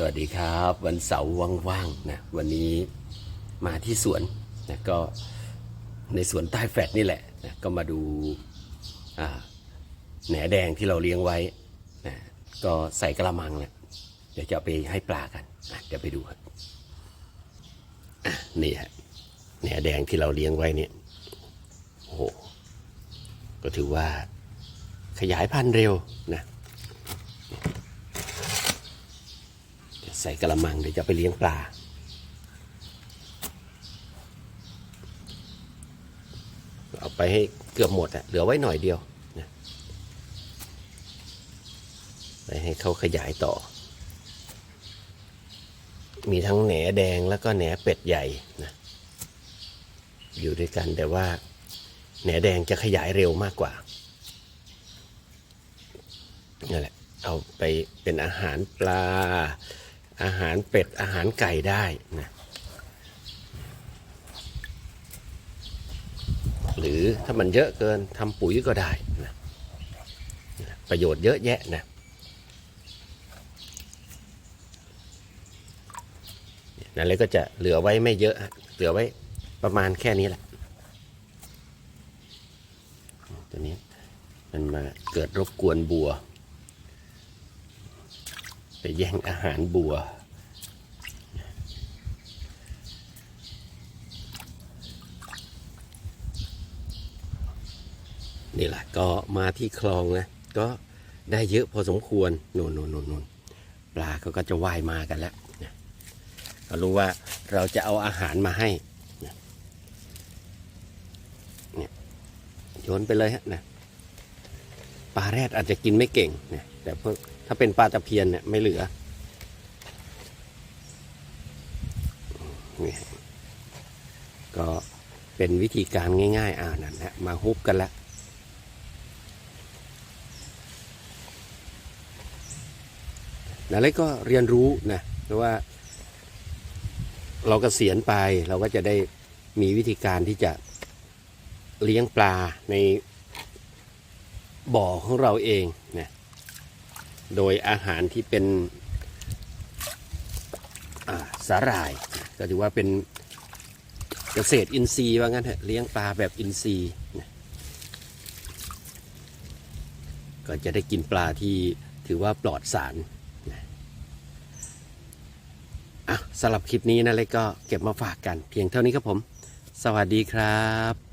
สวัสดีครับ วันเสาร์ว่างๆนะวันนี้มาที่สวนนะก็ในสวนใต้แฟลตนี่แหละนะก็มาดูแหนแดงที่เราเลี้ยงไว้นะก็ใส่กระมังนะเดี๋ยวจะไปให้ปลากันอะเดี๋ยวไปดูครับอะนี่ฮะแหนแดงที่เราเลี้ยงไว้เนี่ยโอ้โหก็ถือว่าขยายพันธุ์เร็วนะ ใส่กระมังเดี๋ยวจะไปเลี้ยงปลา เอาไปให้เกือบหมดอะเหลือไว้หน่อยเดียวนะไปให้เขาขยายต่อ มีทั้งแหนแดงแล้วก็แหนเป็ดใหญ่นะอยู่ด้วยกันแต่ว่าแหนแดงจะขยายเร็วมากกว่านั่นแหละเอาไปเป็นอาหารปลา อาหารเป็ดอาหารไก่ได้นะหรือถ้ามันเยอะเกินทำปุ๋ยก็ได้นะประโยชน์เยอะแยะนะนั่นเลยก็จะเหลือไว้ไม่เยอะ เหลือไว้ประมาณแค่นี้แหละตัวนี้มันมาเกิดรบกวนบัว ไปแย่งอาหารบัว นี่แหละก็มาที่คลองนะ ก็ได้เยอะพอสมควรนนนนนนปลาเขาก็จะว่ายมากันแล้วก็รู้ว่าเราจะเอาอาหารมาให้เนี่ยโยนไปเลยฮะนะ ปลาแรดอาจจะกินไม่เก่งเนะแต่พวกถ้าเป็นปลาตะเพียนเนี่ยไม่เหลือนี่ก็เป็นวิธีการง่าย ๆ อ่านั่นนะมาฮุบกันแล้วนาเล็กก็เรียนรู้นะเพราะว่า เรากเกษียณไปเราก็จะได้มีวิธีการที่จะเลี้ยงปลาใน บ่อของเราเองนะโดยอาหารที่เป็นสาหร่าย ก็ถือว่าเป็นเกษตรอินทรีย์ว่างั้นเถอะเลี้ยงปลาแบบอินทรีย์ก็จะได้กินปลาที่ถือว่าปลอดสารอะสำหรับคลิปนี้นะเล็กก็เก็บมาฝากกัน เพียงเท่านี้ครับผม สวัสดีครับ